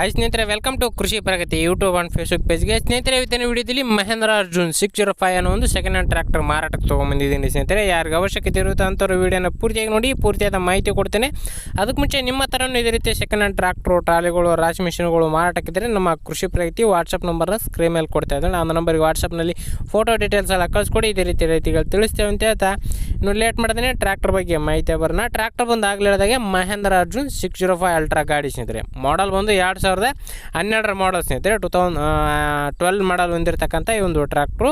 Hi ಸ್ನೇಹಿತರೆ welcome to Krishi Pragati YouTube and Facebook ಪೇಜ್ಗೆ ಸ್ನೇಹಿತರೆ ಇವತ್ತಿನ ವಿಡಿಯೋದಲ್ಲಿ Mahindra Arjun six zero five ಅನ್ನೋ ಒಂದು ಸೆಕೆಂಡ್ ಹ್ಯಾಂಡ್ ಟ್ರ್ಯಾಕ್ಟರ್ ಮಾರಾಟಕ್ಕೆ ತೊಗೊಂಬಂದಿದ್ದೀನಿ ಸ್ನೇಹಿತರೆ. ಯಾರಿಗೆ ಅವಶ್ಯಕತೆ ಇರುತ್ತೆ ಅಂಥವ್ರು ವಿಡಿಯೋನ ಪೂರ್ತಿಯಾಗಿ ನೋಡಿ, ಪೂರ್ತಿಯಾದ ಮಾಹಿತಿ ಕೊಡ್ತೇನೆ. ಅದಕ್ಕೆ ಮುಂಚೆ ನಿಮ್ಮ ಥರನೂ ಇದೇ ರೀತಿ ಸೆಕೆಂಡ್ ಹ್ಯಾಂಡ್ ಟ್ರ್ಯಾಕ್ಟ್ರು ಟ್ರಾಲಿಗಳು, ರಾಶಿ ಮಿಷಿನ್ಗಳು ಮಾರಾಟಕ್ಕಿದ್ದರೆ ನಮ್ಮ ಕೃಷಿ ಪ್ರಗತಿ ವಾಟ್ಸಪ್ ನಂಬರ್ನ ಸ್ಕ್ರೀನ್ ಮೇಲೆ ಕೊಡ್ತಾ ಇದ್ದಾನೆ. ಆ ನಂಬರ್ಗೆ ವಾಟ್ಸಪ್ನಲ್ಲಿ ಫೋಟೋ ಡೀಟೇಲ್ಸ್ ಎಲ್ಲ ಕಳಿಸ್ಕೊಡಿ, ಇದೇ ರೀತಿ ರೀತಿಗಳು ತಿಳಿಸ್ತೇವೆ ಅಂತ ಹೇಳ್ತಾ. ಇನ್ನು ಲೇಟ್ ಮಾಡ್ದೇನೆ ಟ್ರ್ಯಾಕ್ಟರ್ ಬಗ್ಗೆ ಮಾಹಿತಿ ಬರೋಣ. ಟ್ರ್ಯಾಕ್ಟರ್ ಬಂದು ಆಗಲಿಲ್ಲದಾಗೆ Mahindra Arjun six zero five ultra ಗಾಡಿ ಸ್ನೇಹಿತರೆ. ಮಾಡಲ್ ಬಂದು ಎರಡು ಸಾವಿರದ ಹನ್ನೆರಡರ ಮಾಡಲ್ ಸ್ನೇಹಿತರೆ ಟು ತೌಸಂಡ್ ಟ್ವೆಲ್ ಮಾಡಲ್ ಹೊಂದಿರತಕ್ಕಂಥ ಈ ಒಂದು ಟ್ರ್ಯಾಕ್ಟ್ರು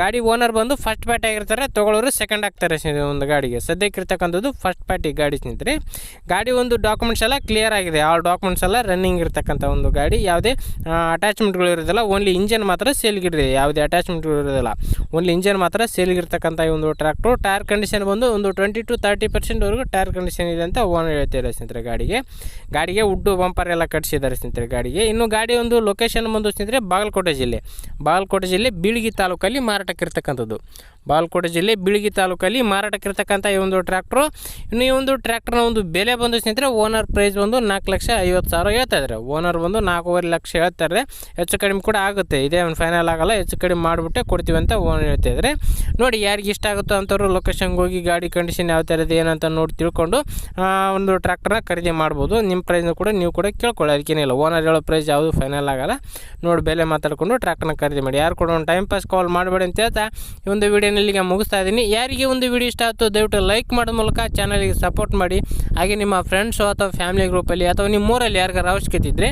ಗಾಡಿ ಓನರ್ ಬಂದು ಫಸ್ಟ್ ಪಾರ್ಟಿ ಆಗಿರ್ತಾರೆ ತೊಗೊಳೋರು ಸೆಕೆಂಡ್ ಆಗ್ತಾರೆ ಸ್ನೇಹಿತರೆ ಒಂದು ಗಾಡಿಗೆ. ಸದ್ಯಕ್ಕೆ ಇರ್ತಕ್ಕಂಥದ್ದು ಫಸ್ಟ್ ಪಾರ್ಟಿ ಗಾಡಿ ಸ್ನೇಹಿತರೆ. ಗಾಡಿ ಒಂದು ಡಾಕ್ಯುಮೆಂಟ್ಸ್ ಎಲ್ಲ ಕ್ಲಿಯರ್ ಆಗಿದೆ. ಆ ಡಾಕ್ಯುಮೆಂಟ್ಸ್ ಎಲ್ಲ ರನ್ನಿಂಗ್ ಇರ್ತಕ್ಕಂಥ ಒಂದು ಗಾಡಿ. ಯಾವುದೇ ಅಟ್ಯಾಚ್ಮೆಂಟ್ಗಳು ಇರೋದಿಲ್ಲ. ಓನ್ಲಿ ಇಂಜನ್ ಮಾತ್ರ ಸೇಲ್ಗಿಡಿದೆ ಯಾವುದೇ ಅಟ್ಯಾಚ್ಮೆಂಟ್ಗಳು ಇರೋದಿಲ್ಲ. ಓನ್ಲಿ ಇಂಜನ್ ಮಾತ್ರ ಸೇಲ್ಗಿರ್ತಕ್ಕಂಥ ಈ ಒಂದು ಟ್ರ್ಯಾಕ್ಟ್ರು ಟೈರ್ ಕಂಡೀಷನ್ ಬಂದು ಒಂದು ಟ್ವೆಂಟಿ ಟು ತರ್ಟಿ ಪರ್ಸೆಂಟ್ವರೆಗೂ ಟೈರ್ ಕಂಡೀಷನ್ ಇದೆ ಅಂತ ಓನರ್ ಹೇಳ್ತಿದ್ದಾರೆ ಸ್ನೇಹಿತರೆ ಗಾಡಿಗೆ. ಗಾಡಿಗೆ ಉಡ್ಡು ಬಂಪರ್ ಎಲ್ಲ ಕಟ್ಸಿದ್ದಾರೆ ಸ್ನೇಹಿತರೆ. ಗಾಡಿಗೆ. ಇನ್ನು ಗಾಡಿ ಒಂದು ಲೊಕೇಶನ್ ಬಂದು ಸ್ನೇಹಿತರೆ, ಬಾಗಲಕೋಟೆ ಜಿಲ್ಲೆ. ಬಾಗಲಕೋಟೆ ಜಿಲ್ಲೆ ಬೀಳಗಿ ತಾಲೂಕಲ್ಲಿ ಮಾರಾಟಕ್ಕಿರ್ತಕ್ಕಂಥದ್ದು. ಬಾಗಲಕೋಟೆ ಜಿಲ್ಲೆ ಬೀಳಗಿ ತಾಲೂಕಲ್ಲಿ ಮಾರಾಟಕ್ಕಿರ್ತಕ್ಕಂಥ ಈ ಒಂದು ಟ್ರ್ಯಾಕ್ಟ್ರು. ಇನ್ನು ಈ ಒಂದು ಟ್ರ್ಯಾಕ್ಟರ್ನ ಒಂದು ಬೆಲೆ ಬಂದು ಸ್ನೇಹಿತರೆ ಓನರ್ ಪ್ರೈಸ್ ಬಂದು ನಾಲ್ಕು ಲಕ್ಷ ಐವತ್ತು ಸಾವಿರ ಹೇಳ್ತಾ ಇದ್ದಾರೆ. ಓನರ್ ಬಂದು ನಾಲ್ಕೂವರೆ ಲಕ್ಷ ಹೇಳ್ತಾರೆ ಹೆಚ್ಚು ಕಡಿಮೆ ಕೂಡ ಆಗುತ್ತೆ. ಇದೇ ಒಂದು ಫೈನಲ್ ಆಗಲ್ಲ. ಹೆಚ್ಚು ಕಡಿಮೆ ಮಾಡಿಬಿಟ್ಟೆ ಕೊಡ್ತೀವಿ ಅಂತ ಓನರ್ ಹೇಳ್ತಾ ಇದ್ದಾರೆ. ನೋಡಿ, ಯಾರಿಗೆ ಇಷ್ಟ ಆಗುತ್ತೋ ಅಂಥವ್ರು ಲೊಕೇಶನ್ಗೆ ಹೋಗಿ ಗಾಡಿ ಕಂಡೀಷನ್ ಯಾವ ಥರದ್ದು, ಏನಂತ ನೋಡಿ ತಿಳ್ಕೊಂಡು ಒಂದು ಟ್ರ್ಯಾಕ್ಟರ್ನ ಖರೀದಿ ಮಾಡ್ಬೋದು. ನಿಮ್ಮ ಪ್ರೈಸ್ನ ಕೂಡ ನೀವು ಕೂಡ ಕೇಳ್ಕೊಳ್ಳಿ. ಅದಕ್ಕೇನಿಲ್ಲ ಓನರ್ ಹೇಳೋ ಪ್ರೈಸ್ ಯಾವುದು ಫೈನಲ್ ಆಗಲ್ಲ. ನೋಡಿ ಬೆಲೆ ಮಾತಾಡಿಕೊಂಡು ಟ್ರ್ಯಾಕ್ಟರ್ನ ಖರೀದಿ ಮಾಡಿ. ಯಾರು ಕೂಡ ಒಂದು ಟೈಮ್ ಪಾಸ್ ಕಾಲ್ ಮಾಡಬೇಡಿ ಅಂತ ಹೇಳ್ತಾ ಈ ಒಂದು ವಿಡಿಯೋನ ಇಲ್ಲಿಗೆ ಮುಗಿಸ್ತಾ ಇದ್ದೀನಿ. ಯಾರಿಗೆ ಒಂದು ವಿಡಿಯೋ ಇಷ್ಟ ಆಯ್ತು ದಯವಿಟ್ಟು ಲೈಕ್ ಮಾಡೋ ಮೂಲಕ ಚಾನಲಿಗೆ ಸಪೋರ್ಟ್ ಮಾಡಿ. ಹಾಗೆ ನಿಮ್ಮ ಫ್ರೆಂಡ್ಸು ಅಥವಾ ಫ್ಯಾಮಿಲಿ ಗ್ರೂಪಲ್ಲಿ ಅಥವಾ ನಿಮ್ಮ ಊರಲ್ಲಿ ಯಾರಿಗಾರು ಅವಶ್ಯಕತೆ ಇದ್ದರೆ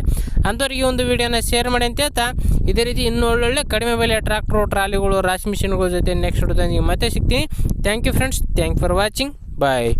ಅಂಥವ್ರಿಗೆ ಒಂದು ವಿಡಿಯೋನ ಶೇರ್ ಮಾಡಿ ಅಂತ ಹೇಳ್ತಾ ಇದೇ ರೀತಿ ಇನ್ನೂ ಒಳ್ಳೊಳ್ಳೆ ಕಡಿಮೆ ಬೆಲೆ ಟ್ರ್ಯಾಕ್ಟ್ರು ಟ್ರಾಲಿಗಳು ರಾಶಿ ಮಿಷಿನ್ಗಳ ಜೊತೆ ನೆಕ್ಸ್ಟ್ ವಿಡಿಯೋದಲ್ಲಿ ಮತ್ತೆ ಸಿಗ್ತೀನಿ. Thank you friends thank for watching bye